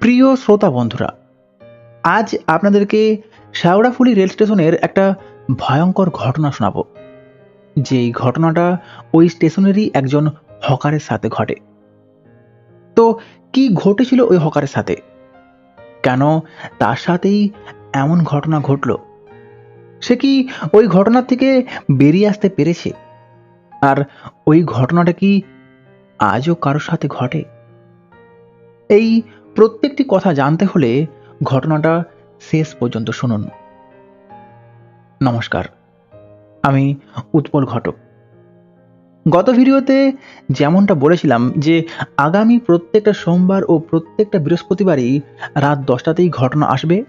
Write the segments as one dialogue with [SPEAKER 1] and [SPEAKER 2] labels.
[SPEAKER 1] প্রিয় শ্রোতা বন্ধুরা, আজ আপনাদেরকে শেওড়াফুলি রেল স্টেশনের একটা ভয়ঙ্কর ঘটনা শোনাবো। যেই ঘটনাটা ওই স্টেশনেরই একজন হকারের সাথে ঘটে। তো কি ঘটেছিল ওই হকারের সাথে? কেন তার সাথেই এমন ঘটনা ঘটলো? সে কি ওই ঘটনা থেকে বেরিয়ে আসতে পেরেছে? আর ওই ঘটনাটা কি আজও কারোর সাথে ঘটে? এই প্রত্যেকটি কথা জানতে হলে ঘটনাটা শেষ পর্যন্ত শুনুন। নমস্কার, আমি উৎপল ঘটক। গত ভিডিওতে যেমনটা বলেছিলাম যে আগামী প্রত্যেকটা সোমবার ও প্রত্যেকটা বৃহস্পতিবারই রাত দশটাতেই ঘটনা আসবে,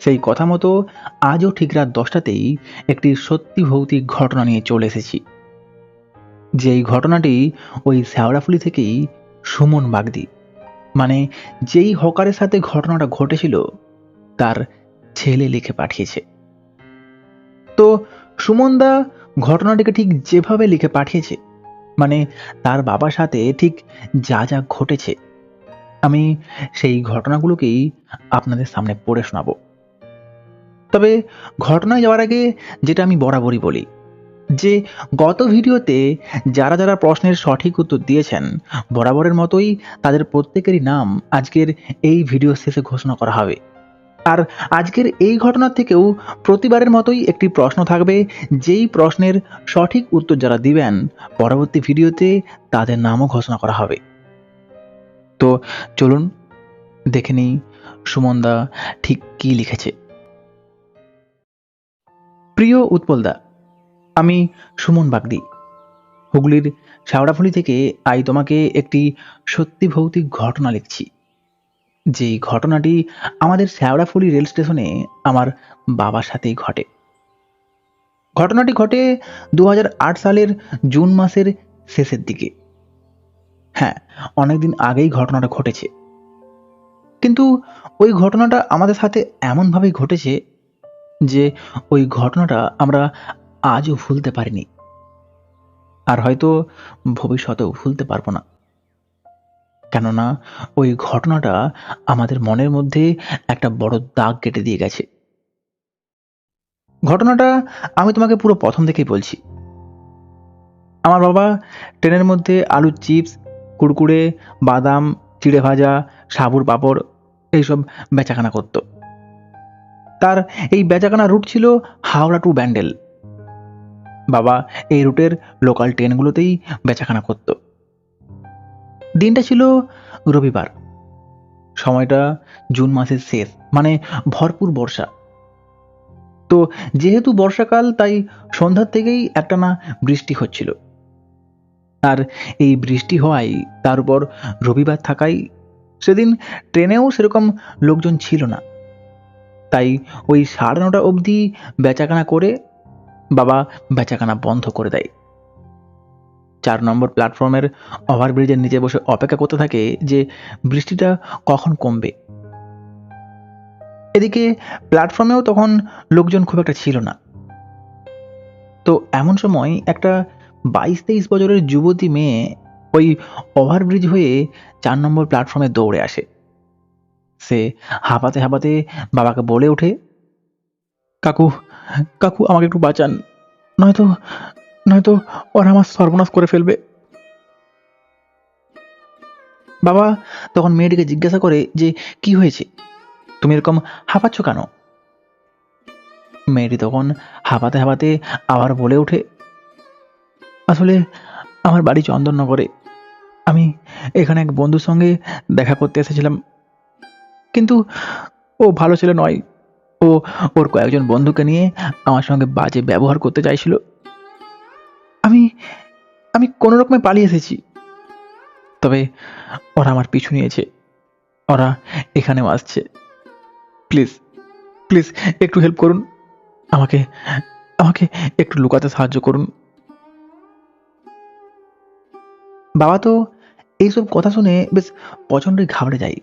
[SPEAKER 1] সেই কথা মতো আজও ঠিক রাত দশটাতেই একটি সত্যি ভৌতিক ঘটনা নিয়ে চলে এসেছি। যেই ঘটনাটি ওই শ্যাওড়াফুলি থেকেই সুমন বাগদি মানে যেই হকারের সাথে ঘটনাটা ঘটেছিল, তার ছেলে লিখে পাঠিয়েছে। তো সুমনদা ঘটনাটিকে ঠিক যেভাবে লিখে পাঠিয়েছে মানে তার বাবার সাথে ঠিক যা যা ঘটেছে, আমি সেই ঘটনাগুলোকেই আপনাদের সামনে পড়ে শোনাবো। তবে ঘটনায় যাওয়ার আগে যেটা আমি বরাবরই বলি যে গত ভিডিওতে যারা যারা প্রশ্নের সঠিক উত্তর দিয়েছেন, বরাবরের মতোই তাদের প্রত্যেকেরই নাম আজকের এই ভিডিও শেষে ঘোষণা করা হবে। আর আজকের এই ঘটনার থেকেও প্রতিবারের মতোই একটি প্রশ্ন থাকবে, যেই প্রশ্নের সঠিক উত্তর যারা দিবেন, পরবর্তী ভিডিওতে তাদের নামও ঘোষণা করা হবে। তো চলুন, দেখে নিই সুমনদা ঠিক কি লিখেছে। প্রিয় উৎপলদা আমি সুমন বাগদি। হুগলির শাওড়াফুলি থেকে আই তোমাকে একটি সত্যি ভৌতিক ঘটনা লিখছি। যেই ঘটনাটি আমাদের শ্যাওড়াফুলি রেল স্টেশনে আমার বাবার সাথেই ঘটে। ঘটনাটি ঘটে দু হাজার আট সালের জুন মাসের শেষের দিকে। হ্যাঁ অনেকদিন আগেই ঘটনাটা ঘটেছে। কিন্তু ওই ঘটনাটা আমাদের সাথে এমনভাবেই ঘটেছে যে ওই ঘটনাটা আমরা আজও ভুলতে পারিনি। আর হয়তো ভবিষ্যতেও ভুলতে পারব না। কেননা ওই ঘটনাটা আমাদের মনের মধ্যে একটা বড় দাগ কেটে দিয়ে গেছে। ঘটনাটা আমি তোমাকে পুরো প্রথম থেকেই বলছি। আমার বাবা ট্রেনের মধ্যে আলুর চিপস, কুড়কুড়ে, বাদাম, চিড়ে ভাজা, সাবুর পাঁপড় এইসব বেচাকেনা করতো। তার এই বেচাকেনা রুট ছিল হাওড়া টু ব্যান্ডেল। বাবা এই রুটের লোকাল ট্রেনগুলোতেই বেচাকেনা করত। দিনটা ছিল রবিবার। সময়টা জুন মাসের শেষ মানে ভরপুর বর্ষা। তো যেহেতু বর্ষাকাল, তাই সন্ধ্যার থেকেই একটা না বৃষ্টি হচ্ছিল। আর এই বৃষ্টি হওয়ায় তার উপর রবিবার থাকায় সেদিন ট্রেনেও সেরকম লোকজন ছিল না। তাই ওই সাড়ে নটা অবধি বেচাকেনা করে বাবা বেচাকেনা বন্ধ করে দেয়। চার নম্বর প্ল্যাটফর্মের ওভারব্রিজের নিচে বসে অপেক্ষা করতে থাকে যে বৃষ্টিটা কখন কমবে। এদিকে প্ল্যাটফর্মেও তখন লোকজন খুব একটা ছিল না। তো এমন সময় একটা বাইশ তেইশ বছরের যুবতী মেয়ে ওই ওভারব্রিজ হয়ে চার নম্বর প্ল্যাটফর্মে দৌড়ে আসে। সে হাঁপাতে হাঁপাতে বাবাকে বলে ওঠে, কাকু কাকু, আমাকে একটু বাঁচান। নয়তো নয়তো ওরা আমার সর্বনাশ করে ফেলবে। বাবা, তখন মেয়েটিকে জিজ্ঞাসা করে যে, কি হয়েছে? তুমি এরকম হাঁপাচ্ছ কেন? মেয়েটি তখন হাঁপাতে হাঁপাতে আবার বলে ওঠে, আসলে আমার বাড়ি চন্দননগরে। আমি এখানে এক বন্ধুর সঙ্গে দেখা করতে এসেছিলাম। কিন্তু ও ভালো ছেলে নয়। ও ওর কয়েকজন বন্ধুকে নিয়ে আমার সঙ্গে বাজে ব্যবহার করতে চাইছিল। আমি আমি কোনো রকমে পালিয়ে এসেছি। তবে ওরা আমার পিছু নিয়েছে। ওরা এখানেও আসছে। প্লিজ প্লিজ একটু হেল্প করুন। আমাকে আমাকে একটু লুকাতে সাহায্য করুন। বাবা তো এইসব কথা শুনে বেশ প্রচণ্ডই ঘাবড়ে যায়।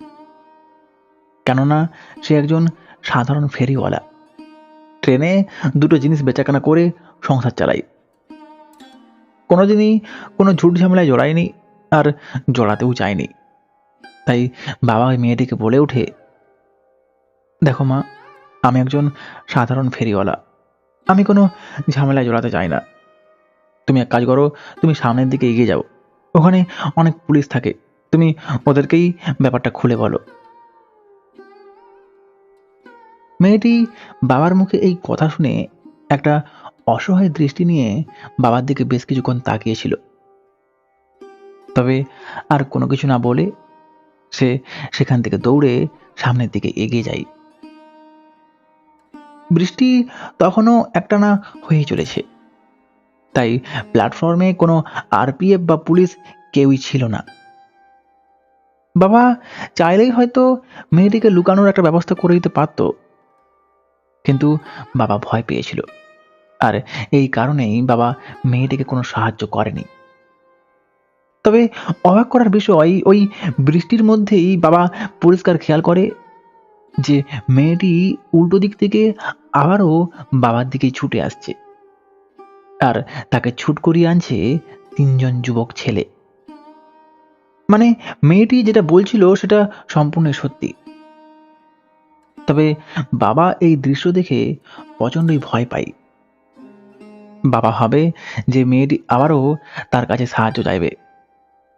[SPEAKER 1] কেননা সে একজন সাধারণ ফেরিওয়ালা। ট্রেনে দুটো জিনিস বেচাকেনা করে সংসার চালায় কোনোদিনই কোনো ঝুট ঝামেলায় জড়ায়নি আর জড়াতেও চায়নি। তাই বাবা ওই মেয়েটিকে বলে ওঠে, দেখো মা, আমি একজন সাধারণ ফেরিওয়ালা। আমি কোনো ঝামেলায় জড়াতে চাই না। তুমি এক কাজ করো, তুমি সামনের দিকে এগিয়ে যাও। ওখানে অনেক পুলিশ থাকে। তুমি ওদেরকেই ব্যাপারটা খুলে বলো। মেয়েটি বাবার মুখে এই কথা শুনে একটা অসহায় দৃষ্টি নিয়ে বাবার দিকে বেশ কিছুক্ষণ তাকিয়েছিল। তবে আর কোনো কিছু না বলে সে সেখান থেকে দৌড়ে সামনের দিকে এগিয়ে যায়। বৃষ্টি তখনও একটানা হয়ে চলেছে। তাই প্ল্যাটফর্মে কোনো আরপিএফ বা পুলিশ কেউই ছিল না। বাবা চাইলেই হয়তো মেয়েটিকে লুকানোর একটা ব্যবস্থা করে দিতে পারত। কিন্তু বাবা ভয় পেয়েছিল। আর এই কারণেই বাবা মেয়েটিকে কোনো সাহায্য করেনি। তবে অবাক করার বিষয়, ওই বৃষ্টির মধ্যেই বাবা পরিষ্কার খেয়াল করে যে মেয়েটি উল্টো দিক থেকে আবারও বাবার দিকেই ছুটে আসছে। আর তাকে ছুট করিয়ে আনছে তিনজন যুবক ছেলে। মানে মেয়েটি যেটা বলছিল সেটা সম্পূর্ণ সত্যি। তবে বাবা এই দৃশ্য দেখে প্রচণ্ডই ভয় পায়। বাবা ভাবে যে মেয়েটি আবারও তার কাছে সাহায্য চাইবে।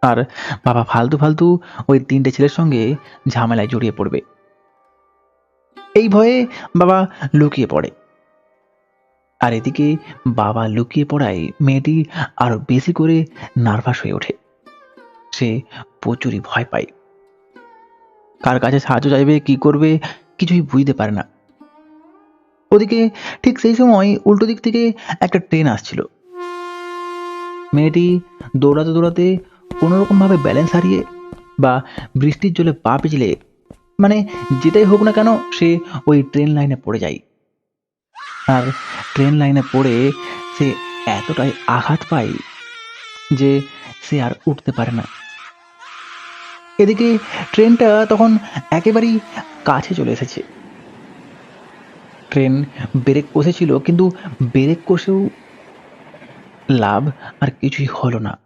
[SPEAKER 1] আর বাবা ফালতু ফালতু ওই তিনটে ছেলের সঙ্গে ঝামেলায় জড়িয়ে পড়বে। এই ভয়ে বাবা লুকিয়ে পড়ে। আর এদিকে বাবা লুকিয়ে পড়ায় মেয়েটি আরও বেশি করে নার্ভাস হয়ে ওঠে। সে প্রচুরই ভয় পায়। কার কাছে সাহায্য চাইবে, কি করবে কিছুই বুঝতে পারে না। ওদিকে ঠিক সেই সময় উল্টো দিক থেকে একটা ট্রেন আসছিল। মেয়েটি দৌড়াতে দৌড়াতে কোনোরকমভাবে ব্যালেন্স হারিয়ে বা বৃষ্টির জলে পা পিছলে মানে যেটাই হোক না কেন সে ওই ট্রেন লাইনে পড়ে যায়। আর ট্রেন লাইনে পড়ে সে এতটাই আঘাত পায় যে সে আর উঠতে পারে না। এদিকে ট্রেনটা তখন একেবারেই কাছে চলে এসেছে। ট্রেন ব্রেক কষেছিল, কিন্তু ব্রেক কষেও লাভ আর কিছুই হলো না।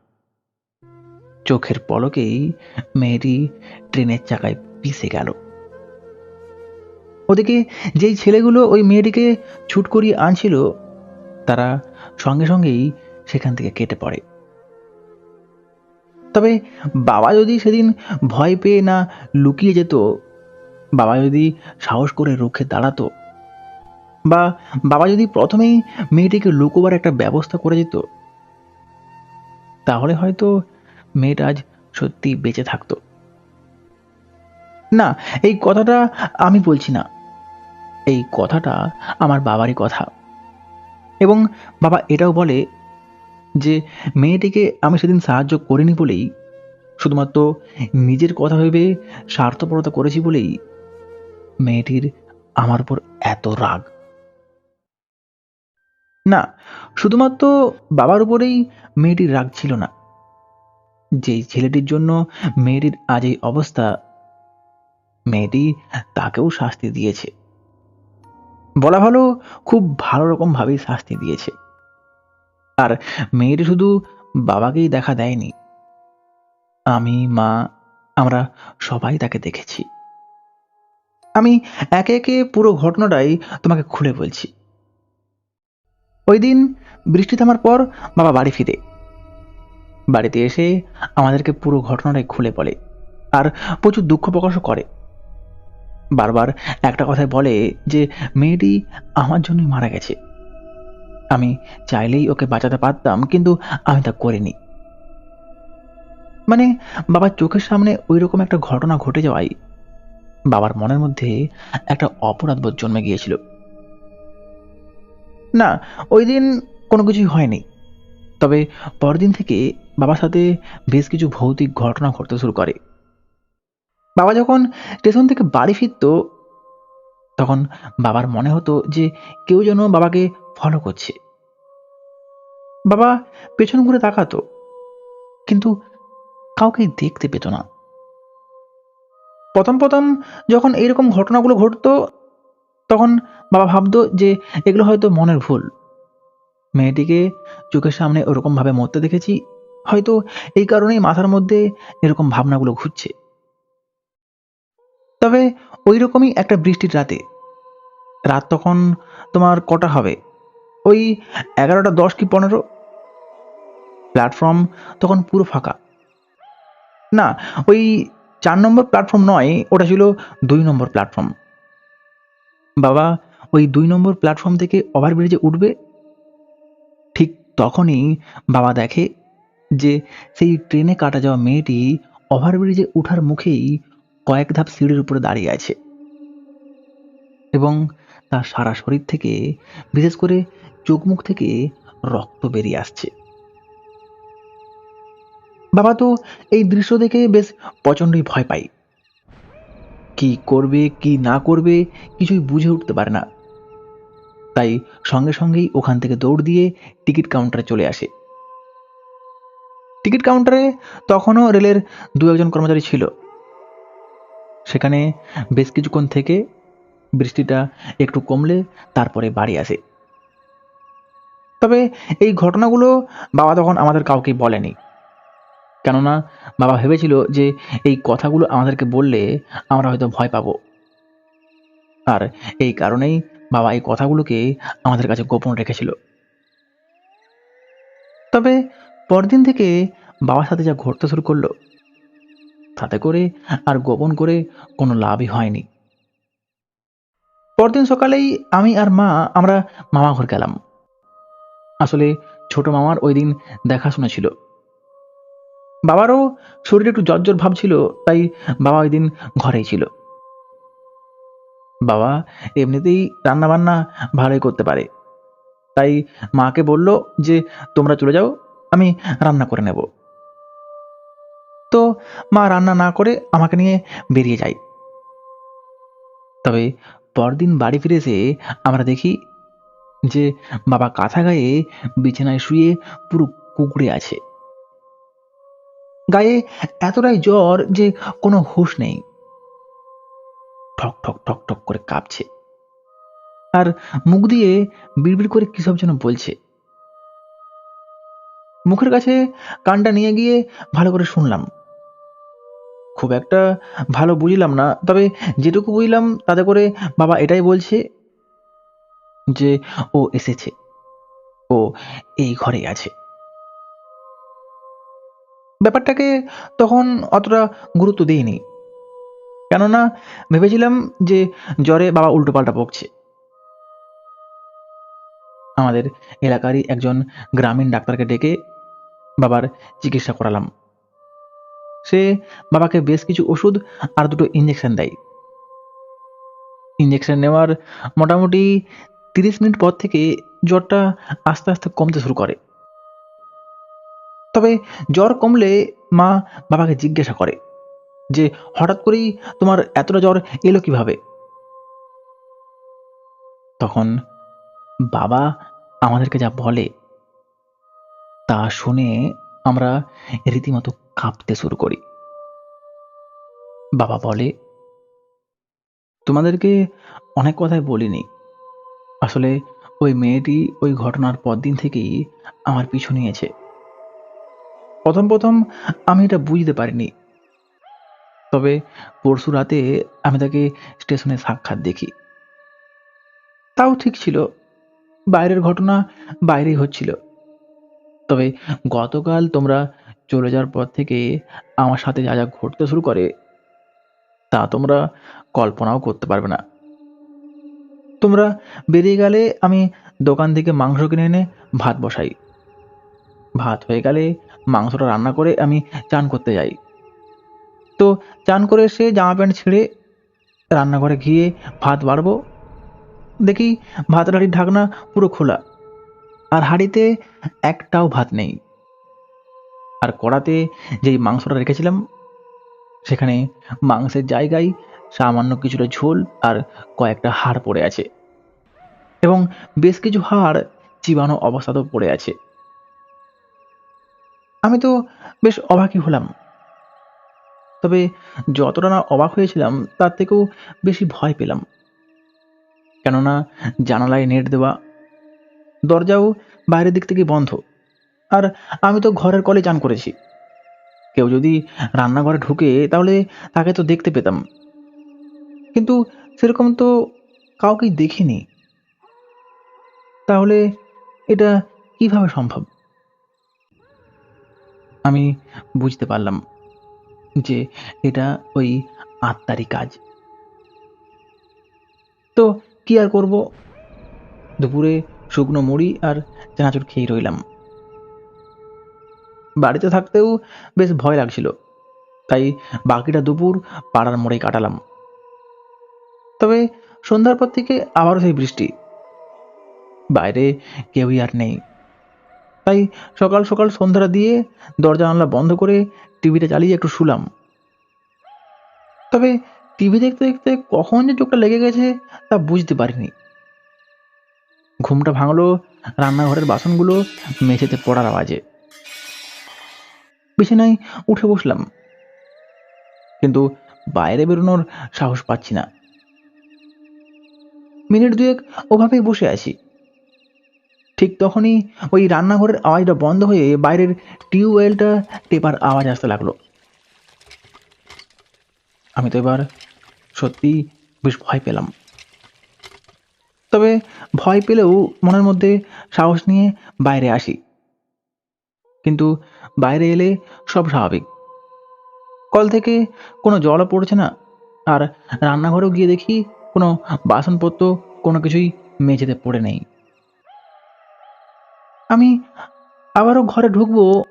[SPEAKER 1] চোখের পলকেই মেয়েটি ট্রেনের চাকায় পিষে গেল। ওদিকে যেই ছেলেগুলো ওই মেয়েটিকে ছুট করিয়ে আনছিল, তারা সঙ্গে সঙ্গেই সেখান থেকে কেটে পড়ে। তবে বাবা যদি সেদিন ভয় পেয়ে না লুকিয়ে যেত, বাবা যদি সাহস করে রুখে দাঁড়াতো, বা বাবা যদি প্রথমেই মেয়েটিকে লুকোবার একটা ব্যবস্থা করে যেত তাহলে হয়তো মেয়েটা আজ সত্যি বেঁচে থাকতো। না, এই কথাটা আমি বলছি না। এই কথাটা আমার বাবারই কথা। এবং বাবা এটাও বলে যে মেয়েটিকে আমি সেদিন সাহায্য করিনি বলেই, শুধুমাত্র নিজের কথা ভেবে স্বার্থপরতা করেছি বলেই মেয়েটির আমার উপর এত রাগ। না, শুধুমাত্র বাবার উপরেই মেয়েটির রাগ ছিল না। যেই ছেলেটির জন্য মেয়েটির আজ এই অবস্থা, মেয়েটি তাকেও শাস্তি দিয়েছে। বলা ভালো, খুব ভালো রকমভাবেই শাস্তি দিয়েছে। আর মেয়েটি শুধু বাবাকেই দেখা দেয়নি। আমি, মা, আমরা সবাই তাকে দেখেছি। আমি একে একে পুরো ঘটনাটাই তোমাকে খুলে বলছি। ওই দিন বৃষ্টি থামার পর বাবা বাড়ি ফিরে। বাড়িতে এসে আমাদেরকে পুরো ঘটনাটাই খুলে বলে আর প্রচুর দুঃখ প্রকাশও করে। বারবার একটা কথায় বলে যে, মেয়েটি আমার জন্যই মারা গেছে। আমি চাইলেই ওকে বাঁচাতে পারতাম, কিন্তু আমি তা করিনি। মানে বাবার চোখের সামনে ওই রকম একটা ঘটনা ঘটে যাওয়াই বাবার মনের মধ্যে একটা অপরাধবোধ জন্মে গিয়েছিল। না, ওই দিন কোনো কিছুই হয়নি। তবে পরদিন থেকে বাবার সাথে বেশ কিছু ভৌতিক ঘটনা ঘটতে শুরু করে। বাবা যখন স্টেশন থেকে বাড়ি ফিরত তখন বাবার মনে হতো যে কেউ যেন বাবাকে ফলো করছে। বাবা পেছন ঘুরে তাকাতো, কিন্তু কাউকে দেখতে পেত না। প্রথম প্রথম যখন এইরকম ঘটনাগুলো ঘটতো, তখন বাবা ভাবতো যে এগুলো হয়তো মনের ভুল। মেয়েটিকে চোখের সামনে ওরকমভাবে মরতে দেখেছি, হয়তো এই কারণেই মাথার মধ্যে এরকম ভাবনাগুলো ঘুরছে। তবে ওই রকমই একটা বৃষ্টির রাতে। রাত তখন তোমার কটা হবে? ওই এগারোটা দশ কি পনেরো? প্ল্যাটফর্ম তখন পুরো ফাঁকা। না, ওই চার নম্বর প্ল্যাটফর্ম নয়, ওটা ছিল দুই নম্বর প্ল্যাটফর্ম। বাবা, ওই দুই নম্বর প্ল্যাটফর্ম থেকে ওভারব্রিজে উঠবে? ঠিক তখনই বাবা দেখে যে সেই ট্রেনে কাটা যাওয়া মেয়েটি ওভারব্রিজে ওঠার মুখেই কয়েক ধাপ সিঁড়ির উপরে দাঁড়িয়ে আছে। এবং তার সারা শরীর থেকে, বিশেষ করে চোখ মুখ থেকে রক্ত বেরিয়ে আসছে। বাবা তো এই দৃশ্য দেখে বেশ প্রচণ্ডই ভয় পায়। কি করবে, কি না করবে, কিছুই বুঝে উঠতে পারে না। তাই সঙ্গে সঙ্গেই ওখান থেকে দৌড় দিয়ে টিকিট কাউন্টারে চলে আসে। টিকিট কাউন্টারে তখনও রেলের দু একজন কর্মচারী ছিল। সেখানে বেশ কিছুক্ষণ থেকে বৃষ্টিটা একটু কমলে তারপরে বাড়ি আসে। তবে এই ঘটনাগুলো বাবা তখন আমাদের কাউকে বলেনি। কেননা বাবা ভেবেছিল যে এই কথাগুলো আমাদেরকে বললে আমরা হয়তো ভয় পাবো। আর এই কারণেই বাবা এই কথাগুলোকে আমাদের কাছে গোপন রেখেছিল। তবে পরদিন থেকে বাবার সাথে যা ঘটতে শুরু করল তাতে করে আর গোপন করে কোনো লাভই হয়নি। পরদিন সকালেই আমি আর মা, আমরা মামা ঘর গেলাম। আসলে ছোট মামার ওই দিন দেখাশোনা ছিল। বাবারও শরীরে একটু জ্বর ভাব ছিল, তাই বাবা ওই দিন ঘরেই ছিল। বাবা এমনিতেই রান্না বান্না ভালোই করতে পারে। তাই মাকে বলল যে, তোমরা চলে যাও, আমি রান্না করে নেব। তো মা রান্না না করে আমাকে নিয়ে বেরিয়ে যায়। তবে পরদিন বাড়ি ফিরে এসে আমরা দেখি যে বাবা কাঁথা গায়ে বিছানায় শুয়ে পুরো কুকুরে আছে। গায়ে এতটাই জ্বর যে কোনো হুঁশ নেই। ঠক ঠক ঠক ঠক করে কাঁপছে। আর মুখ দিয়ে বিড়বিড় করে কিসব যেন বলছে। মুখের কাছে কানটা নিয়ে গিয়ে ভালো করে শুনলাম। খুব একটা ভালো বুঝলাম না। তবে যেটুকু বুঝলাম, তাতে করে বাবা এটাই বলছে যে, ও এসেছে। ও এই ঘরে আছে। ব্যাপারটাকে তখন অতটা গুরুত্ব দিইনি। কেননা ভেবেছিলাম যে, জ্বরে বাবা উল্টোপাল্টা বকছে আমাদের এলাকারই একজন গ্রামীণ ডাক্তারকে ডেকে বাবার চিকিৎসা করালাম। সে বাবাকে বেশ কিছু ওষুধ আর দুটো ইঞ্জেকশন দেয়। ইঞ্জেকশন নেওয়ার মোটামুটি তিরিশ মিনিট পর থেকে জ্বরটা আস্তে আস্তে কমতে শুরু করে। তবে জ্বর কমলে মা বাবাকে জিজ্ঞাসা করে যে, হঠাৎ করেই তোমার এতটা জ্বর এলো কীভাবে? তখন বাবা আমাদেরকে যা বলে তা শুনে আমরা রীতিমতো কাঁপতে শুরু করি। বাবা বলে, তোমাদেরকে অনেক কথাই বলিনি। আসলে ওই মেয়েটি ওই ঘটনার পর দিন থেকেই আমার পিছু নিয়েছে। প্রথম প্রথম আমি এটা বুঝতে পারিনি। তবে পরশু রাতে আমি তাকে স্টেশনে সাক্ষাৎ দেখি। তাও ঠিক ছিল, বাইরের ঘটনা বাইরেই হচ্ছিল। তবে গতকাল তোমরা চলে যাওয়ার পর থেকে আমার সাথে যা যা ঘটতে শুরু করে, তা তোমরা কল্পনাও করতে পারবে না। তোমরা বেরিয়ে গেলে আমি দোকান থেকে মাংস কিনে এনে ভাত বসাই। ভাত হয়ে গেলে মাংসটা রান্না করে আমি চান করতে যাই। তো চান করে এসে জামা প্যান্ট ছেড়ে রান্নাঘরে গিয়ে ভাত বাড়বো। দেখি ভাত হাঁড়ির ঢাকনা পুরো খোলা, আর হাঁড়িতে একটাও ভাত নেই। আর কড়াতে যেই মাংসটা রেখেছিলাম, সেখানে মাংসের জায়গায় সামান্য কিছুটা ঝোল আর কয়েকটা হাড় পড়ে আছে। এবং বেশ কিছু হাড় চিবানো অবস্থাতেও পড়ে আছে। আমি তো বেশ অবাকই হলাম। তবে যতটা না অবাক হয়েছিলাম, তার থেকেও বেশি ভয় পেলাম। কেননা জানালায় নেট দেওয়া, দরজাও বাইরের দিক থেকে বন্ধ। আর আমি তো ঘরের কলে চান করেছি। কেউ যদি রান্নাঘরে ঢুকে, তাহলে তাকে তো দেখতে পেতাম। কিন্তু সেরকম তো কাউকেই দেখিনি। তাহলে এটা কীভাবে সম্ভব? আমি বুঝতে পারলাম যে এটা ওই আত্মারই কাজ। তো কি আর করব? দুপুরে শুকনো মুড়ি আর চানাচুর খেয়ে রইলাম। বাড়িতে থাকতেও বেশ ভয় লাগছিল। তাই বাকিটা দুপুর পাড়ার মোড়ে কাটালাম। তবে সন্ধ্যার পর থেকে আবারও সেই বৃষ্টি। বাইরে কেউই আর নেই। তাই সকাল সকাল সন্ধ্যাটা দিয়ে দরজা জানলা বন্ধ করে টিভিটা চালিয়ে একটু শুলাম। তবে টিভি দেখতে দেখতে কখন যে চোখটা লেগে গেছে তা বুঝতে পারিনি। ঘুমটা ভাঙলো, রান্নাঘরের বাসনগুলো মেঝেতে পড়ার আওয়াজে। বিছানায় উঠে বসলাম। কিন্তু বাইরে বেরোনোর সাহস পাচ্ছি না। মিনিট দুয়েক ওভাবেই বসে আছি। ঠিক তখনই ওই রান্নাঘরের আওয়াজটা বন্ধ হয়ে বাইরের টিউবওয়েলটা টেপার আওয়াজ আসতে লাগল। আমি তো এবার সত্যি বেশ ভয় পেলাম। তবে ভয় পেলেও মনের মধ্যে সাহস নিয়ে বাইরে আসি। কিন্তু বাইরে এলে সব স্বাভাবিক। কল থেকে কোনো জলও পড়ছে না। আর রান্নাঘরেও গিয়ে দেখি কোনো বাসনপত্র, কোনো কিছুই মেঝেতে পড়ে নেই। আমি আবারও ঘরে ঢুকবো,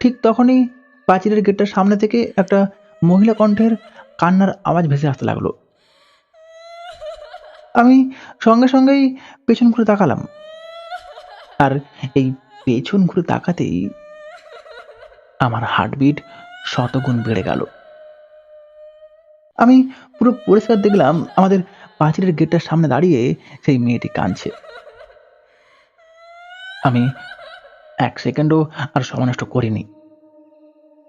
[SPEAKER 1] ঠিক তখনই প্রাচীরের গেটটার সামনে থেকে একটা মহিলা কণ্ঠের কান্নার আওয়াজ ভেসে আসতে লাগল। আমি সঙ্গে সঙ্গেই পেছন ঘুরে তাকালাম। আর এই পেছন ঘুরে তাকাতেই আমার হার্টবিট শতগুণ বেড়ে গেল। আমি পুরো পরিষ্কার দেখলাম আমাদের পাঁচিলের গেটটার সামনে দাঁড়িয়ে সেই মেয়েটি কাঁদছে। আমি এক সেকেন্ডও আর সময় নষ্ট করিনি।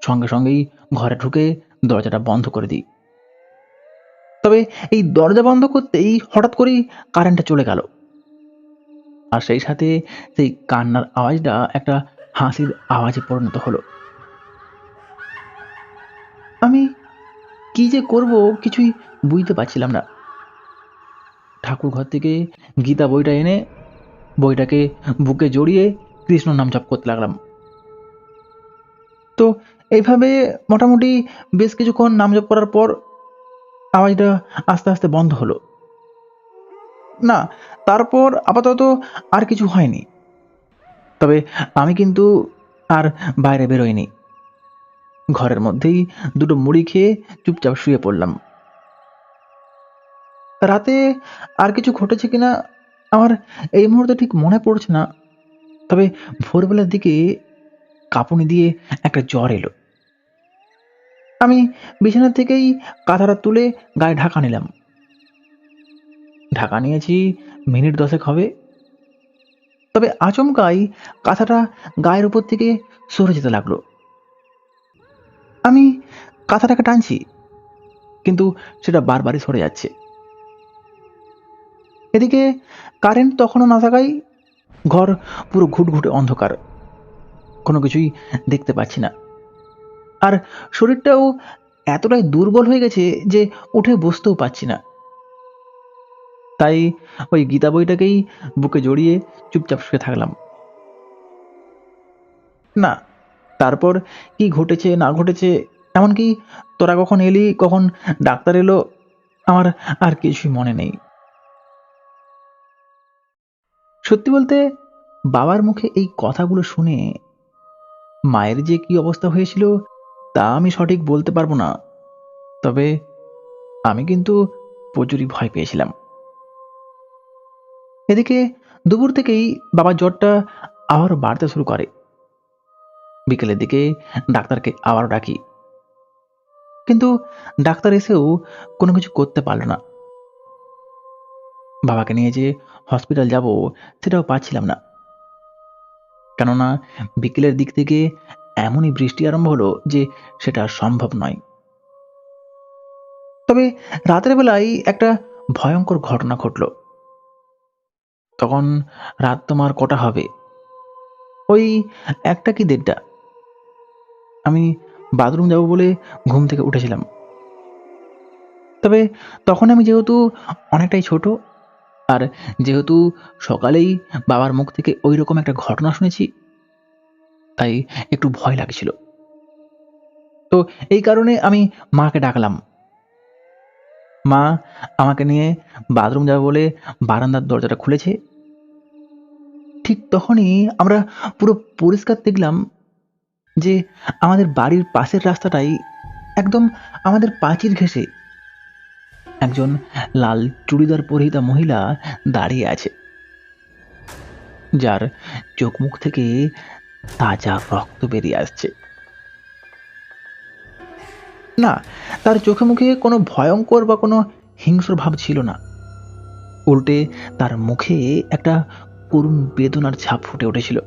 [SPEAKER 1] সঙ্গে সঙ্গেই ঘরে ঢুকে দরজাটা বন্ধ করে দিই। তবে এই দরজা বন্ধ করতেই হঠাৎ করেই কারেন্টটা চলে গেল। আর সেই সাথে সেই কান্নার আওয়াজটা একটা হাসির আওয়াজে পরিণত হলো। আমি কি যে করব কিছুই বুঝতে পারছিলাম না। ঠাকুর ঘর থেকে গীতা বইটা এনে বইটাকে বুকে জড়িয়ে কৃষ্ণ নাম জপ করতে লাগলাম। তো এইভাবে মোটামুটি বেশ কিছুক্ষণ নাম জপ করার পর আওয়াজটা আস্তে আস্তে বন্ধ হলো। না, তারপর আপাতত আর কিছু হয়নি। তবে আমি কিন্তু আর বাইরে বেরোইনি। ঘরের মধ্যেই দুটো মুড়ি খেয়ে চুপচাপ শুয়ে পড়লাম। রাতে আর কিছু ঘটেছে কিনা আমার এই মুহূর্তে ঠিক মনে পড়ছে না। তবে ভোরবেলার দিকে কাঁপুনি দিয়ে একটা জ্বর এলো। আমি বিছানা থেকেই কাঁথাটা তুলে গায়ে ঢাকা নিলাম। ঢাকা নিয়েছি মিনিট দশেক হবে। তবে আচমকাই কাঁথাটা গায়ের উপর থেকে সরে যেতে লাগল। আমি কাঁথাটাকে টানছি, কিন্তু সেটা বারবারই সরে যাচ্ছে। এদিকে কারেন্ট তখনও না থাকায় ঘর পুরো ঘুটঘুটে অন্ধকার। কোনো কিছুই দেখতে পাচ্ছি না। আর শরীরটাও এতটাই দুর্বল হয়ে গেছে যে উঠে বসতেও পাচ্ছি না। তাই ওই গীতা বইটাকেই বুকে জড়িয়ে চুপচাপ শুয়ে থাকলাম। না তারপর কি ঘটেছে, না ঘটেছে, এমনকি তোরা কখন এলি, কখন ডাক্তার এলো, আমার আর কিছুই মনে নেই। সত্যি বলতে, বাবার মুখে এই কথাগুলো শুনে মায়ের যে কি অবস্থা হয়েছিল, তা আমি সঠিক বলতে পারব না। তবে আমি কিন্তু প্রচুরই ভয় পেয়েছিলাম। এদিকে দুপুর থেকেই বাবার জ্বরটা আবার বাড়তে শুরু করে। বিকেলের দিকে ডাক্তারকে আবার ডাকি। কিন্তু ডাক্তার এসেও কোনো কিছু করতে পারল না। বাবাকে নিয়ে যে হসপিটাল যাব সেটাও পাচ্ছিলাম না। কেননা বিকেলের দিক থেকে এমনই বৃষ্টি আরম্ভ হলো যে সেটা সম্ভব নয়। তবে রাতের বেলায় একটা ভয়ঙ্কর ঘটনা ঘটল। তখন রাত তোমার কটা হবে? ওই একটা কি দেড়টা? আমি বাথরুম যাব বলে ঘুম থেকে উঠেছিলাম। তবে তখন আমি যেহেতু অনেকটাই ছোট, আর যেহেতু সকালেই বাবার মুখ থেকে ওই রকম একটা ঘটনা শুনেছি, তাই একটু ভয় লাগছিল। তো এই কারণে আমি মাকে ডাকলাম। মা আমাকে নিয়ে বাথরুম যাবে বলে বারান্দার দরজাটা খুলেছে। ঠিক তখনই আমরা পুরো পরিষ্কার দেখলাম যে আমাদের বাড়ির পাশের রাস্তাটাই একদম আমাদের পাঁচির ঘেঁষে। একজন লাল চুড়িদার পরিহিতা মহিলা দাঁড়িয়ে আছে, যার চোখ মুখ থেকে তাজা রক্ত বেরিয়ে আসছে। না, তার চোখে মুখে কোনো ভয়ঙ্কর বা কোনো হিংস্র ভাব ছিল না। উল্টে তার মুখে একটা করুণ বেদনার ছাপ ফুটে উঠেছিল।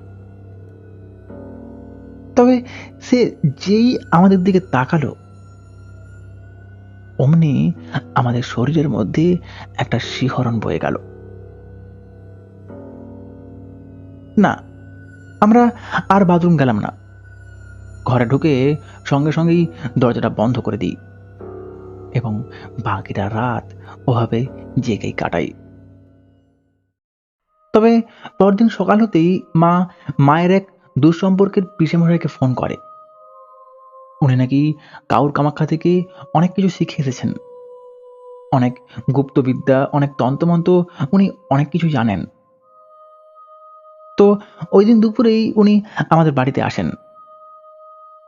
[SPEAKER 1] তবে সে যেই আমাদের দিকে তাকালো, অমনি আমাদের শরীরের মধ্যে একটা শিহরণ বয়ে গেল। না, আমরা আর বাথরুম গেলাম না। ঘরে ঢুকে সঙ্গে সঙ্গেই দরজাটা বন্ধ করে দিই এবং বাকিটা রাত ওভাবে জেগেই কাটাই। তবে পরদিন সকাল হতেই মা মায়ের এক দুঃসম্পর্কের পিসেমশাইকে ফোন করে। উনি নাকি কাউর কামাখ্যা থেকে অনেক কিছু শিখে এসেছেন। অনেক গুপ্তবিদ্যা, অনেক তন্ত্রমন্ত্র উনি অনেক কিছু জানেন। তো ওই দিন দুপুরেই উনি আমাদের বাড়িতে আসেন।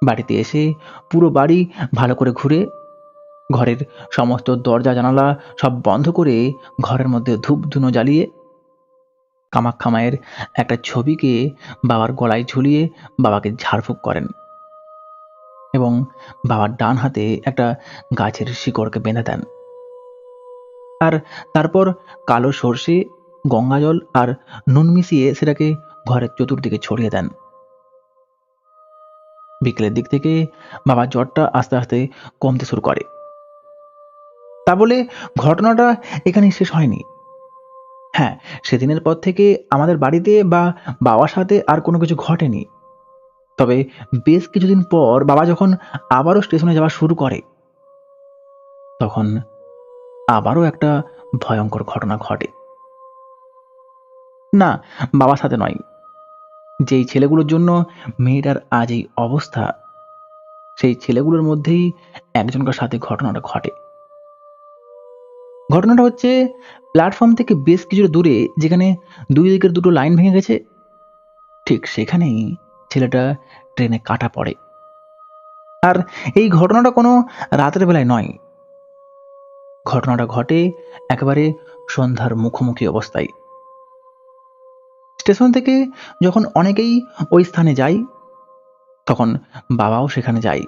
[SPEAKER 1] বাড়িতে এসে পুরো বাড়ি ভালো করে ঘুরে, ঘরের সমস্ত দরজা জানালা সব বন্ধ করে ঘরের মধ্যে ধূপ ধুনো জ্বালিয়ে কামাখ্যা মায়ের একটা ছবিকে বাবার গলায় ঝুলিয়ে বাবাকে ঝাড়ফুঁক করেন এবং বাবার ডান হাতে একটা গাছের শিকড়কে বেঁধে দেন। আর তারপর কালো সর্ষে গঙ্গাজল আর নুন মিশিয়ে সেটাকে ঘরের চতুর্দিকে ছড়িয়ে দেন। বিকেলের দিক থেকে বাবার জ্বরটা আস্তে আস্তে কমতে শুরু করে। তা বলে ঘটনাটা এখানেই শেষ হয়নি। হ্যাঁ সেদিনের পর থেকে আমাদের বাড়িতে বা বাবার সাথে আর কোনো কিছু ঘটেনি। তবে বেশ কিছুদিন পর বাবা যখন আবারও স্টেশনে যাওয়া শুরু করে, তখন আবারও একটা ভয়ঙ্কর ঘটনা ঘটে। না, বাবার সাথে নয়। যেই ছেলেগুলোর জন্য মেয়েটার আজ এই অবস্থা, সেই ছেলেগুলোর মধ্যেই একজনকার সাথে ঘটনাটা ঘটে। ঘটনাটা হচ্ছে প্ল্যাটফর্ম থেকে বেশ কিছুটা দূরে, যেখানে দুই দিকের দুটো লাইন ভেঙে গেছে। ঠিক সেখানেই ছেলেটা ট্রেনে কাটা পড়ে। আর এই ঘটনাটা কোনো রাতের বেলায় নয়। ঘটনাটা ঘটে একেবারে সন্ধ্যার মুখোমুখি অবস্থায়। স্টেশন থেকে যখন অনেকেই ওই স্থানে যায়, তখন বাবাও সেখানে যায়।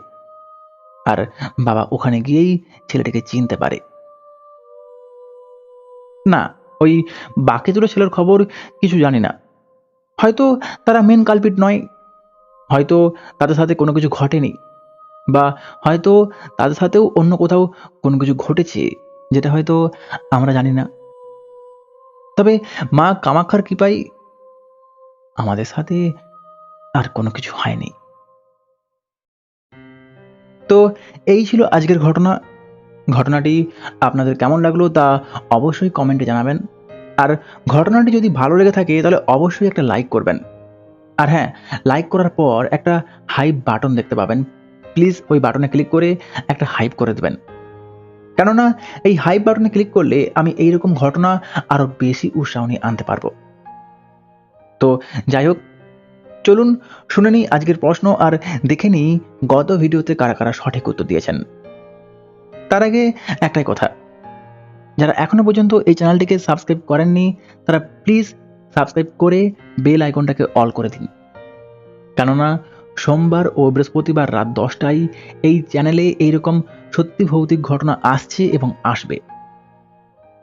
[SPEAKER 1] আর বাবা ওখানে গিয়েই ছেলেটাকে চিনতে পারে। না, ওই বাকি দুটো ছেলের খবর কিছু জানি না। হয়তো তারা মেন কালপিট নয়, হয়তো তাদের সাথে কোনো কিছু ঘটেনি, বা হয়তো তাদের সাথেও অন্য কোথাও কোনো কিছু ঘটেছে, যেটা হয়তো আমরা জানি না। তবে মা কামাক্ষার কৃপাই আমাদের সাথে আর কোনো কিছু হয়নি। তো এই ছিল আজকের ঘটনা। ঘটনাটি আপনাদের কেমন লাগল তা অবশ্যই কমেন্টে জানাবেন। আর ঘটনাটি যদি ভালো লেগে থাকে তাহলে অবশ্যই একটা লাইক করবেন। আর হ্যাঁ লাইক করার পর একটা হাইপ বাটন দেখতে পাবেন। প্লিজ ওই বাটনে ক্লিক করে একটা হাইপ করে দেবেন। কেননা এই হাইপ বাটনে ক্লিক করলে আমি এইরকম ঘটনা আরও বেশি উৎসাহ নিয়ে আনতে পারব। তো যাই হোক, চলুন শুনে নিই আজকের প্রশ্ন আর দেখে নিই গত ভিডিওতে কারা কারা সঠিক উত্তর দিয়েছেন। তার আগে একটাই কথা। যারা এখনও পর্যন্ত এই চ্যানেলটিকে সাবস্ক্রাইব করেননি, তারা প্লিজ সাবস্ক্রাইব করে বেল আইকনটাকে অল করে দিন। কেননা সোমবার ও বৃহস্পতিবার রাত দশটায় এই চ্যানেলে এইরকম সত্যি ভৌতিক ঘটনা আসছে এবং আসবে।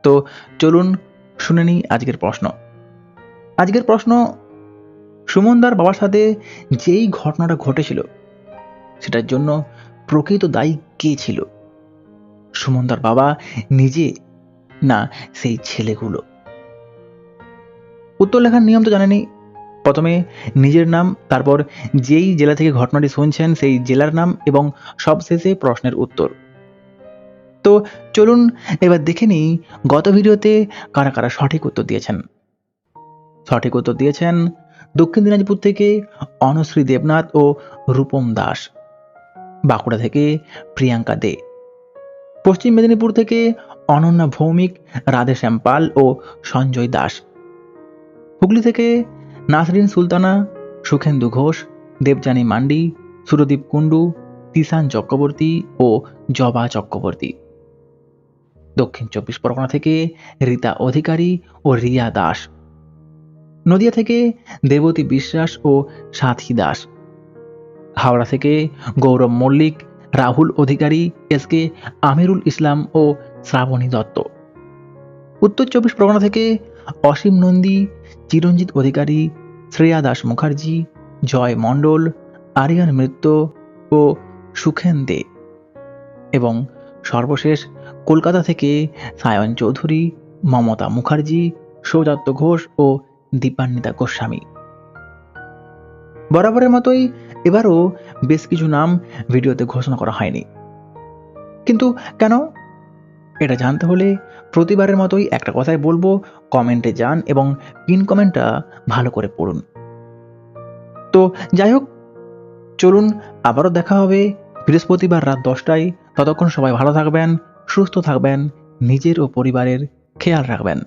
[SPEAKER 1] তো চলুন শুনে নিই আজকের প্রশ্ন। আজকের প্রশ্ন, সুমনদার বাবার সাথে যেই ঘটনাটা ঘটেছিল, সেটার জন্য প্রকৃত দায়ী কে ছিল? সুমনদার বাবা নিজে, না, সেই ছেলেগুলো। উত্তর লেখার নিয়ম তো জানেনি প্রথমে নিজের নাম, তারপর যেই জেলা থেকে ঘটনাটি শুনছেন সেই জেলার নাম এবং সবশেষে প্রশ্নের উত্তর। তো চলুন এবার দেখে নিই গত ভিডিওতে কারা কারা সঠিক উত্তর দিয়েছেন। সঠিক উত্তর দিয়েছেন দক্ষিণ দিনাজপুর থেকে অনশ্রী দেবনাথ ও রূপম দাস। বাঁকুড়া থেকে প্রিয়াঙ্কা দে। পশ্চিম মেদিনীপুর থেকে অনন্যা ভৌমিক রাধেশ্যাম পাল ও সঞ্জয় দাস। হুগলি থেকে নাসরিন সুলতানা, সুখেন্দু ঘোষ, দেবযানী মান্ডি, সুরদীপ কুণ্ডু, তিসান চক্রবর্তী ও জবা চক্রবর্তী। দক্ষিণ চব্বিশ পরগনা থেকে রীতা অধিকারী ও রিয়া দাস। নদিয়া থেকে দেবতী বিশ্বাস ও সাথী দাস। হাওড়া থেকে গৌরব মল্লিক রাহুল অধিকারী এস কে আমিরুল ইসলাম ও শ্রাবণী দত্ত। উত্তর চব্বিশ পরগনা থেকে অসীম নন্দী, চিরঞ্জিত অধিকারী, শ্রেয়া দাস মুখার্জি, জয় মণ্ডল, আরিয়ান মিত্র ও সুখেন দে। এবং সর্বশেষ কলকাতা থেকে সায়ন চৌধুরী, মমতা মুখার্জি সৌজাত্য ঘোষ ও দীপান্বিতা গোস্বামী। বরাবরের মতোই এবারও বেশ কিছু নাম ভিডিওতে ঘোষণা করা হয়নি। কিন্তু কেন? এটা জানতে হলে প্রতিবারের মতোই একটা কথাই বলব, কমেন্টে যান এবং পিন কমেন্টটা ভালো করে পড়ুন। তো যাই হোক, চলুন আবারও দেখা হবে বৃহস্পতিবার রাত দশটায়। ততক্ষণ সবাই ভালো থাকবেন, সুস্থ থাকবেন, নিজের ও পরিবারের খেয়াল রাখবেন।